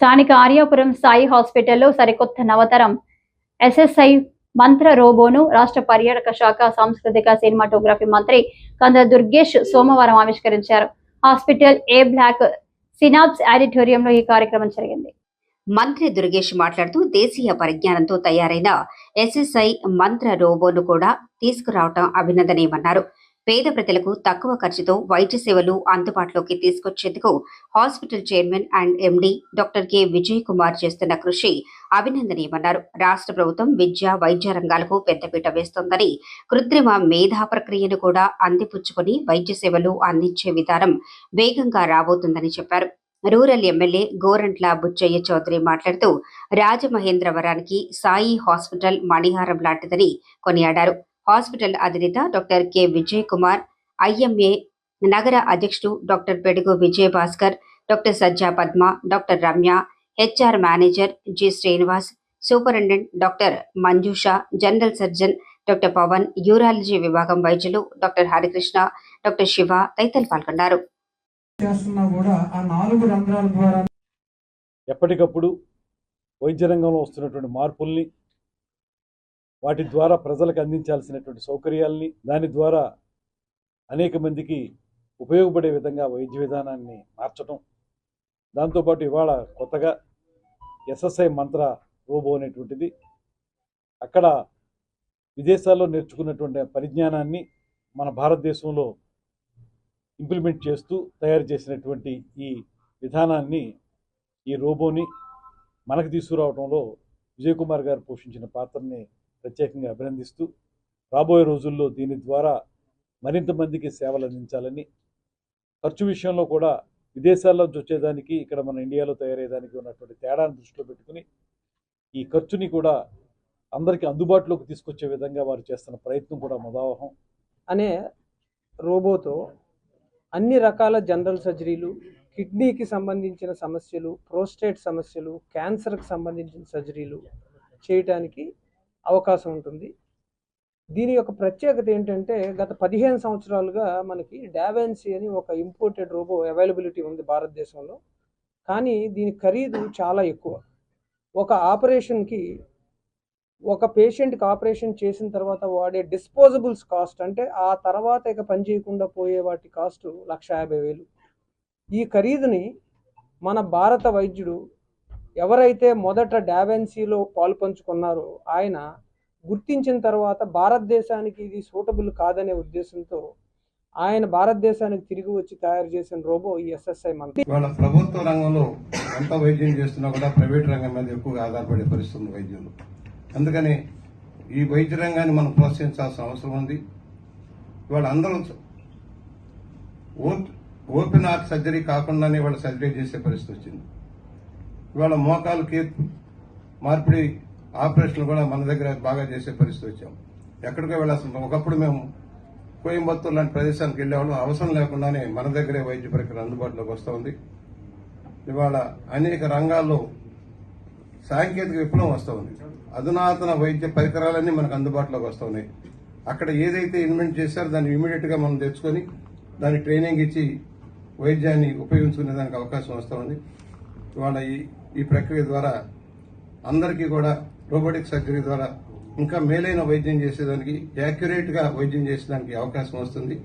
స్థానిక ఆర్యాపురం సాయి హాస్పిటల్లో సరికొత్త నవతరం. ఎస్ఎస్ఐ మంత్ర రోబోను రాష్ట్ర పర్యాటక శాఖ సాంస్కృతిక సినిమాటోగ్రఫీ మంత్రి కంద దుర్గేష్ సోమవారం ఆవిష్కరించారు. హాస్పిటల్ ఏ బ్లాక్ సినాప్స్ ఆడిటోరియంలో ఈ కార్యక్రమం జరిగింది. మంత్రి దుర్గేష్ మాట్లాడుతూ దేశీయ పరిజ్ఞానంతో తయారైన ఎస్ఎస్ఐ మంత్ర రోబోను కూడా తీసుకురావటం అభినందనీయమన్నారు. పేద ప్రజలకు తక్కువ ఖర్చుతో వైద్య సేవలు అందుబాటులోకి తీసుకొచ్చేందుకు hospital chairman and MD doctor K Vijay Kumar చేస్తున్న కృషి అభినందనీయమన్నారు. రాష్ట్ర ప్రభుత్వం విద్య వైద్య రంగాలకు పెద్దపీట వేస్తోందని కృత్రిమ మేధా ప్రక్రియను కూడా అందిపుచ్చుకొని వైద్య సేవలు అందించే విధానం వేగంగా రాబోతుందని చెప్పారు. రూరల్ ఎమ్మెల్యే గోరంట్ల బుచ్చయ్య చౌదరి మాట్లాడుతూ రాజమహేంద్రవరానికి సాయి హాస్పిటల్ మణిహారం లాంటిదని కొనియాడారు. హాస్పిటల్ అధినేత doctor K. Vijay Kumar IMA నగర అధ్యక్షుడు doctor Pedugu Vijay Bhaskar doctor Sajja Padma doctor Ramya HR manager G. Srinivas superintendent doctor Manjusha general surgeon doctor Pavan urology విభాగం వైద్యులు డాక్టర్ హరికృష్ణ డాక్టర్ శివ తదితరులు పాల్గొన్నారు. చేస్తున్నా కూడా ఆ నాలుగు రంధ్రాల ద్వారా ఎప్పటికప్పుడు వైద్య రంగంలో వస్తున్నటువంటి మార్పుల్ని వాటి ద్వారా ప్రజలకు అందించాల్సినటువంటి సౌకర్యాల్ని దాని ద్వారా అనేక మందికి ఉపయోగపడే విధంగా వైద్య విధానాన్ని మార్చడం దాంతోపాటు ఇవాళ కొత్తగా ఎస్ఎస్ఐ మంత్ర రోబో అనేటువంటిది అక్కడ విదేశాల్లో నేర్చుకున్నటువంటి పరిజ్ఞానాన్ని మన భారతదేశంలో ఇంప్లిమెంట్ చేస్తూ తయారు చేసినటువంటి ఈ విధానాన్ని ఈ రోబోని మనకు తీసుకురావడంలో విజయ్ కుమార్ గారు పోషించిన పాత్రని ప్రత్యేకంగా అభినందిస్తూ రాబోయే రోజుల్లో దీని ద్వారా మరింత మందికి సేవలు అందించాలని ఖర్చు విషయంలో కూడా విదేశాల్లో వచ్చేదానికి ఇక్కడ మన ఇండియాలో తయారయ్యేదానికి ఉన్నటువంటి తేడాను దృష్టిలో పెట్టుకుని ఈ ఖర్చుని కూడా అందరికీ అందుబాటులోకి తీసుకొచ్చే విధంగా వారు చేస్తున్న ప్రయత్నం కూడా మదావహం అనే రోబోతో అన్ని రకాల జనరల్ సర్జరీలు కిడ్నీకి సంబంధించిన సమస్యలు ప్రోస్టేట్ సమస్యలు క్యాన్సర్కి సంబంధించిన సర్జరీలు చేయటానికి అవకాశం ఉంటుంది. దీని యొక్క ప్రత్యేకత ఏంటంటే గత పదిహేను సంవత్సరాలుగా మనకి డావెన్సీ అని ఒక ఇంపోర్టెడ్ రోబో అవైలబిలిటీ ఉంది భారతదేశంలో. కానీ దీని ఖరీదు చాలా ఎక్కువ. ఒక ఆపరేషన్కి ఒక పేషెంట్కి ఆపరేషన్ చేసిన తర్వాత వాడే డిస్పోజబుల్స్ కాస్ట్ అంటే ఆ తర్వాత ఇక పని చేయకుండా పోయే వాటి కాస్ట్ లక్ష యాభై వేలు. ఈ ఖరీదుని మన భారత వైద్యుడు ఎవరైతే మొదట డావెన్సీలో పాలు పంచుకున్నారో ఆయన గుర్తించిన తర్వాత భారతదేశానికి ఇది సూటబుల్ కాదనే ఉద్దేశంతో ఆయన భారతదేశానికి తిరిగి వచ్చి తయారు చేసిన రోబో ఈ ఎస్ఎస్ఐ మంత్రి ఇవాళ ప్రభుత్వ రంగంలో ఎంత వైద్యం చేస్తున్నా కూడా ప్రైవేట్ రంగం మీద ఎక్కువగా ఆధారపడే పరిస్థితులు వైద్యులు. అందుకని ఈ వైద్య రంగాన్ని మనం ప్రోత్సహించాల్సిన అవసరం ఉంది. ఇవాళ అందరూ ఓపెన్ హార్ట్ సర్జరీ కాకుండానే వాళ్ళు సర్జరీ చేసే పరిస్థితి వచ్చింది. ఇవాళ మోకాలు కీర్పు మార్పిడి ఆపరేషన్లు కూడా మన దగ్గర బాగా చేసే పరిస్థితి వచ్చాం. ఎక్కడికో వెళ్ళాల్సిన ఒకప్పుడు మేము కోయంబత్తూరు లాంటి ప్రదేశానికి వెళ్ళేవాళ్ళం. అవసరం లేకుండానే మన దగ్గరే వైద్య పరికరం అందుబాటులోకి వస్తుంది ఇవాళ అనేక రంగాల్లో సాంకేతిక విప్లవం వస్తుంది అధునాతన వైద్య పరికరాలన్నీ మనకు అందుబాటులోకి వస్తున్నాయి అక్కడ ఏదైతే ఇన్వెంట్ చేశారో దాన్ని ఇమీడియట్గా మనం తెచ్చుకొని దాన్ని ట్రైనింగ్ ఇచ్చి వైద్యాన్ని ఉపయోగించుకునే దానికి అవకాశం వస్తుంది ఇవాళ ఈ ఈ ప్రక్రియ ద్వారా అందరికీ కూడా రోబోటిక్ సర్జరీ ద్వారా ఇంకా మేలైన వైద్యం చేసేదానికి యాక్యురేట్గా వైద్యం చేసేదానికి అవకాశం వస్తుంది.